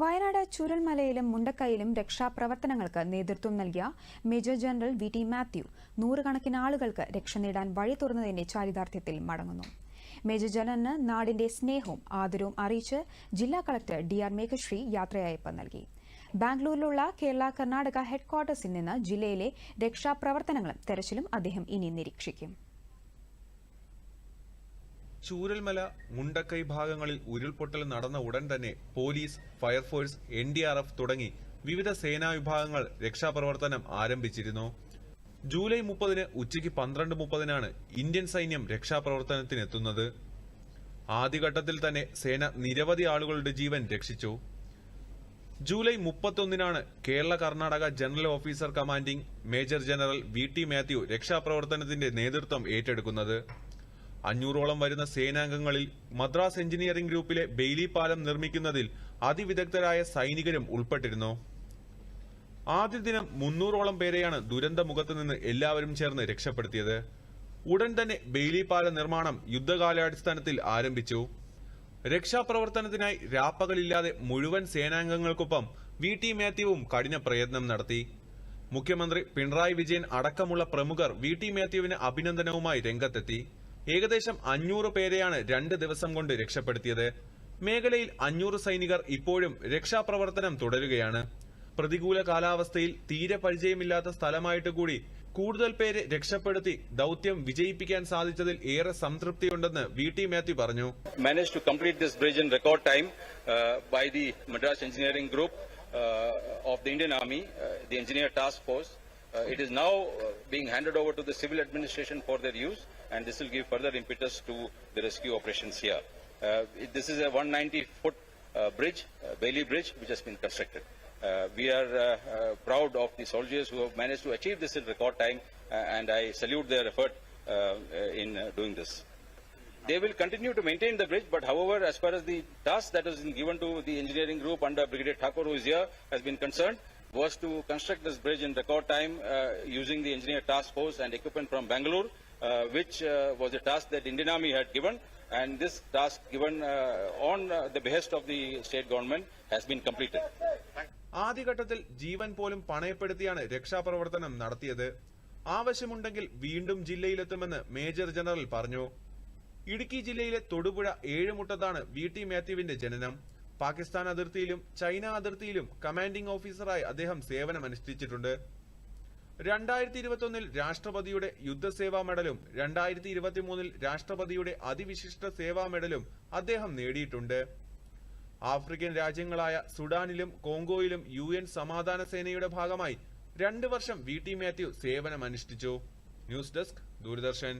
വയനാട് ചുരൽമലയിലും മുണ്ടക്കൈയിലും രക്ഷാപ്രവർത്തനങ്ങൾക്ക് നേതൃത്വം നൽകിയ major general V T Mathew നൂറുകണക്കിന് ആളുകൾക്ക് രക്ഷ നേടാൻ വഴി തുറന്നതിന്റെ ചാരിതാർത്ഥ്യത്തിൽ മടങ്ങുന്നു. മേജർ ജനറലിന് നാടിന്റെ സ്നേഹവും ആദരവും അറിയിച്ച് ജില്ലാ കളക്ടർ ഡി ആർ മേഘശ്രീ യാത്രയയപ്പ് നൽകി. ബാംഗ്ലൂരിലുള്ള കേരള കർണാടക ഹെഡ്ക്വാർട്ടേഴ്സിൽ നിന്ന് ജില്ലയിലെ രക്ഷാപ്രവർത്തനങ്ങളും തെരച്ചിലും അദ്ദേഹം ഇനി നിരീക്ഷിക്കും. ചൂരൽമല മുണ്ടക്കൈ ഭാഗങ്ങളിൽ ഉരുൾപൊട്ടൽ നടന്ന ഉടൻ തന്നെ police fire force N D R F തുടങ്ങി വിവിധ സേനാ വിഭാഗങ്ങൾ രക്ഷാപ്രവർത്തനം ആരംഭിച്ചിരുന്നു. ജൂലൈ മുപ്പതിന് ഉച്ചയ്ക്ക് പന്ത്രണ്ട് മുപ്പതിനാണ് ഇന്ത്യൻ സൈന്യം രക്ഷാപ്രവർത്തനത്തിനെത്തുന്നത്. ആദ്യഘട്ടത്തിൽ തന്നെ സേന നിരവധി ആളുകളുടെ ജീവൻ രക്ഷിച്ചു. July മുപ്പത്തൊന്നിനാണ് Kerala Karnataka general officer commanding major general V T Mathew രക്ഷാപ്രവർത്തനത്തിന്റെ നേതൃത്വം ഏറ്റെടുക്കുന്നത്. അഞ്ഞൂറോളം വരുന്ന സേനാംഗങ്ങളിൽ മദ്രാസ് എഞ്ചിനീയറിംഗ് ഗ്രൂപ്പിലെ ബെയ്ലി പാലം നിർമ്മിക്കുന്നതിൽ അതിവിദഗ്ധരായ സൈനികരും ഉൾപ്പെട്ടിരുന്നു. ആദ്യ ദിനം മുന്നൂറോളം പേരെയാണ് ദുരന്ത മുഖത്ത് നിന്ന് എല്ലാവരും ചേർന്ന് രക്ഷപ്പെടുത്തിയത്. ഉടൻ തന്നെ ബെയ്ലി പാല നിർമ്മാണം യുദ്ധകാലാടിസ്ഥാനത്തിൽ ആരംഭിച്ചു. രക്ഷാപ്രവർത്തനത്തിനായി രാപ്പകലില്ലാതെ മുഴുവൻ സേനാംഗങ്ങൾക്കൊപ്പം വി ടി മാത്യുവും കഠിന പ്രയത്നം നടത്തി. മുഖ്യമന്ത്രി പിണറായി വിജയൻ അടക്കമുള്ള പ്രമുഖർ വി ടി മാത്യുവിന് അഭിനന്ദനവുമായി രംഗത്തെത്തി. ഏകദേശം അഞ്ഞൂറ് പേരെയാണ് രണ്ട് ദിവസം കൊണ്ട് രക്ഷപ്പെടുത്തിയത്. മേഖലയിൽ അഞ്ഞൂറ് സൈനികർ ഇപ്പോഴും രക്ഷാപ്രവർത്തനം തുടരുകയാണ്. പ്രതികൂല കാലാവസ്ഥയിൽ തീരെ പരിചയമില്ലാത്ത സ്ഥലമായിട്ട് കൂടി കൂടുതൽ പേരെ രക്ഷപ്പെടുത്തി ദൗത്യം വിജയിപ്പിക്കാൻ സാധിച്ചതിൽ ഏറെ സംതൃപ്തിയുണ്ടെന്ന് വി ടി മാത്യു പറഞ്ഞു. Manage to complete this bridge in record time by the Madras engineering group of the Indian army the engineer task the Uh, it is now uh, being handed over to the civil administration for their use, and this will give further impetus to the rescue operations here. Uh, it- this is a 190 foot bridge, Bailey Bridge, which has been constructed. Uh, we are uh, uh, proud of the soldiers who have managed to achieve this in record time, and I salute their effort in doing this. They will continue to maintain the bridge, but however, as far as the task that has been given to the engineering group under Brigadier Thakur, who is here, has been concerned, was to construct this bridge in record time uh, using the engineer task force and equipment from Bangalore, uh, which uh, was a task that Indian Army had given, and this task given uh, on uh, the behest of the state government has been completed. ആദ്യഘട്ടത്തിൽ ജീവൻ പോലും പണയപ്പെടുത്തിയാണ് രക്ഷാപ്രവർത്തനം നടത്തിയത് ആവശ്യമുണ്ടെങ്കിൽ വീണ്ടും ജില്ലയിലെത്തുമെന്ന് major general പറഞ്ഞു ഇടുക്കി ജില്ലയിലെ തൊടുപുഴ ഏഴുമുട്ടത്താണ് V T മാത്യുവിന്റെ ജനനം പാകിസ്ഥാൻ അതിർത്തിയിലും ചൈന അതിർത്തിയിലും കമാൻഡിംഗ് ഓഫീസറായി അദ്ദേഹം സേവനമനുഷ്ഠിച്ചിട്ടുണ്ട്. രണ്ടായിരത്തി ഇരുപത്തൊന്നിൽ രാഷ്ട്രപതിയുടെ യുദ്ധസേവാ മെഡലും രണ്ടായിരത്തി ഇരുപത്തിമൂന്നിൽ രാഷ്ട്രപതിയുടെ അതിവിശിഷ്ട സേവാ മെഡലും അദ്ദേഹം നേടിയിട്ടുണ്ട്. ആഫ്രിക്കൻ രാജ്യങ്ങളായ സുഡാനിലും കോങ്കോയിലും യു എൻ സമാധാന സേനയുടെ ഭാഗമായി രണ്ട് വർഷം വി ടി മാത്യു സേവനമനുഷ്ഠിച്ചു. News desk Doordarshan.